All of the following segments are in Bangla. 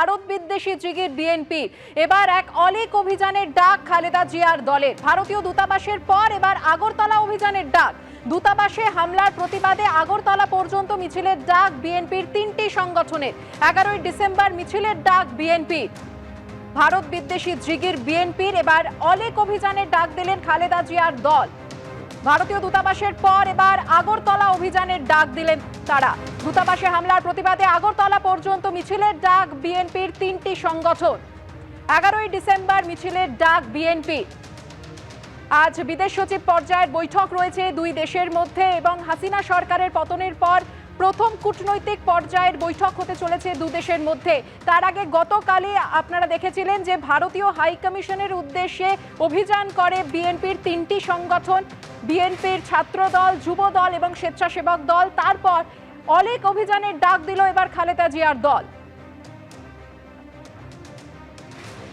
ভারত বিদ্বেষী জিগির বিএনপি। এবার এক অলিক অভিযানের ডাক খালেদা জিয়ার দলের ভারতীয় দূতাবাসের পর এবার আগরতলা অভিযানের ডাক। দূতাবাসে হামলার প্রতিবাদে আগরতলা পর্যন্ত মিছিলের ডাক বিএনপির তিনটি সংগঠনের এগারোই ডিসেম্বর মিছিলের ডাক বিএনপি। ভারত বিদ্বেষী জিগির বিএনপির এবার অলেক অভিযানের ডাক দিলেন খালেদা জিয়ার দল। ভারতীয় দূতাবাসের পর এবার আগরতলা অভিযানের ডাক দিলেন তারা। দূতাবাসে হামলার প্রতিবাদে আগরতলা পর্যন্ত মিছিলের ডাক বিএনপির তিনটি সংগঠন। এগারোই ডিসেম্বর মিছিলের ডাক বিএনপি। আজ বিদেশ সচিব পর্যায়ের বৈঠক রয়েছে দুই দেশের মধ্যে এবং হাসিনা সরকারের পতনের পর প্রথম কূটনৈতিক পর্যায়ের বৈঠক হতে চলেছে দু দেশের মধ্যে। তার আগে গতকালই আপনারা দেখেছিলেন যে ভারতীয় হাই কমিশনের উদ্দেশ্যে অভিযান করে বিএনপির তিনটি সংগঠন, বিএনপির ছাত্রদল যুব দল এবং স্বেচ্ছাসেবক দল। তারপর অনেক অভিযানের ডাক দিল এবার খালেদা জিয়ার দল।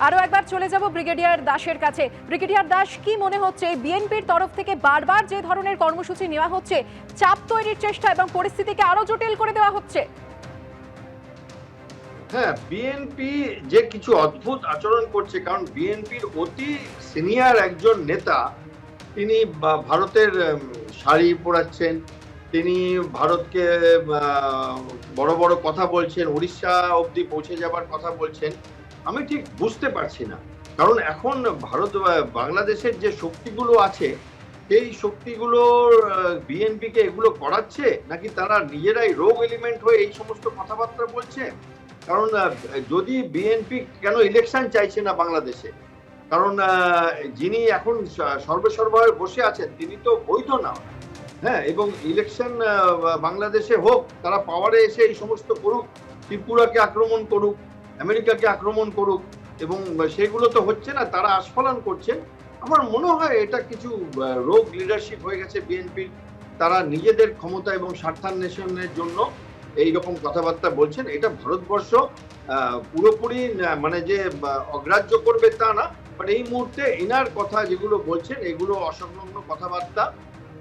আরও একবার চলে যাব ব্রিগেডিয়ার দাসের কাছে। ব্রিগেডিয়ার দাস, কি মনে হচ্ছে? বিএনপির তরফ থেকে বারবার যে ধরনের কর্মসূচি নেওয়া হচ্ছে, চাপ তৈরির চেষ্টা এবং পরিস্থিতিকে আরও জটিল করে দেওয়া হচ্ছে? হ্যাঁ বিএনপি যে কিছু অদ্ভুত আচরণ করছে, কারণ বিএনপির অতি সিনিয়র একজন নেতা, তিনি ভারতের শাড়ি পরাচ্ছেন, তিনি ভারতকে বড় বড় কথা বলছেন, উড়িষ্যা অবধি পৌঁছে যাবার কথা বলছেন। আমি ঠিক বুঝতে পারছি না। কারণ এখন ভারত বাংলাদেশের যে শক্তিগুলো আছে, সেই শক্তিগুলোর বিএনপিকে এগুলো করাচ্ছে নাকি তারা নিজেরাই রোগ এলিমেন্ট হয়ে এই সমস্ত কথাবার্তা বলছে? কারণ যদি বিএনপি কেন ইলেকশন চাইছে না বাংলাদেশে? কারণ যিনি এখন স- বসে আছেন, তিনি তো বৈধ না। হ্যাঁ এবং ইলেকশন বাংলাদেশে হোক, তারা পাওয়ারে এসে এই সমস্ত করুক, ত্রিপুরাকে আক্রমণ করুক আমেরিকাকে আক্রমণ করুক এবং সেগুলো তো হচ্ছে না, তারা আস্ফলন করছে। আমার মনে হয় এটা কিছু রোগ লিডারশিপ হয়ে গেছে বিএনপির। তারা নিজেদের ক্ষমতা এবং স্বার্থান্বেষণের জন্য এই রকম কথাবার্তা বলছেন। এটা ভারতবর্ষ পুরোপুরি মানে যে অগ্রাহ্য করবে তা না বাট এই মুহূর্তে এনার কথা যেগুলো বলছেন, এগুলো অসংলগ্ন কথাবার্তা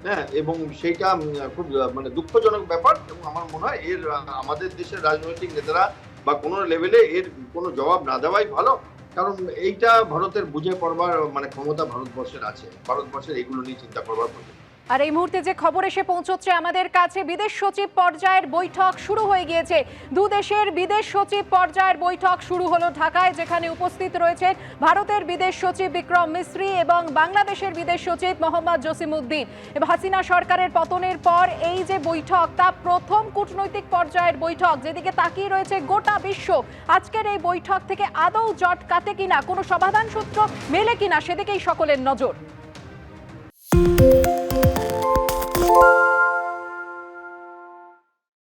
হ্যাঁ এবং সেইটা খুব মানে দুঃখজনক ব্যাপার। এবং আমার মনে হয় এর আমাদের দেশের রাজনৈতিক নেতারা বা কোনো লেভেলে এর কোনো জবাব না দেওয়াই ভালো। কারণ এইটা ভারতের বুঝে পড়বার মানে ক্ষমতা ভারতবর্ষের আছে। ভারতবর্ষের এগুলো নিয়ে চিন্তা করবার প্রয়োজন। আর এই মুহূর্তে যে খবর এসে পৌঁছচ্ছে আমাদের কাছে, বিদেশ সচিব পর্যায়ের বৈঠক শুরু হয়ে গিয়েছে। দু দেশের বিদেশ সচিব পর্যায়ের বৈঠক শুরু হলো ঢাকায়, যেখানে উপস্থিত রয়েছেন ভারতের বিদেশ সচিব বিক্রম মিশ্রি এবং বাংলাদেশের বিদেশ সচিব মোহাম্মদ জসিমউদ্দিন। এবং হাসিনা সরকারের পতনের পর এই যে বৈঠক, তা প্রথম কূটনৈতিক পর্যায়ের বৈঠক, যেদিকে তাকিয়ে রয়েছে গোটা বিশ্ব। আজকের এই বৈঠক থেকে আদৌ জট কাটে কিনা, কোনো সমাধান সূত্র মেলে কিনা, সেদিকেই সকলের নজর।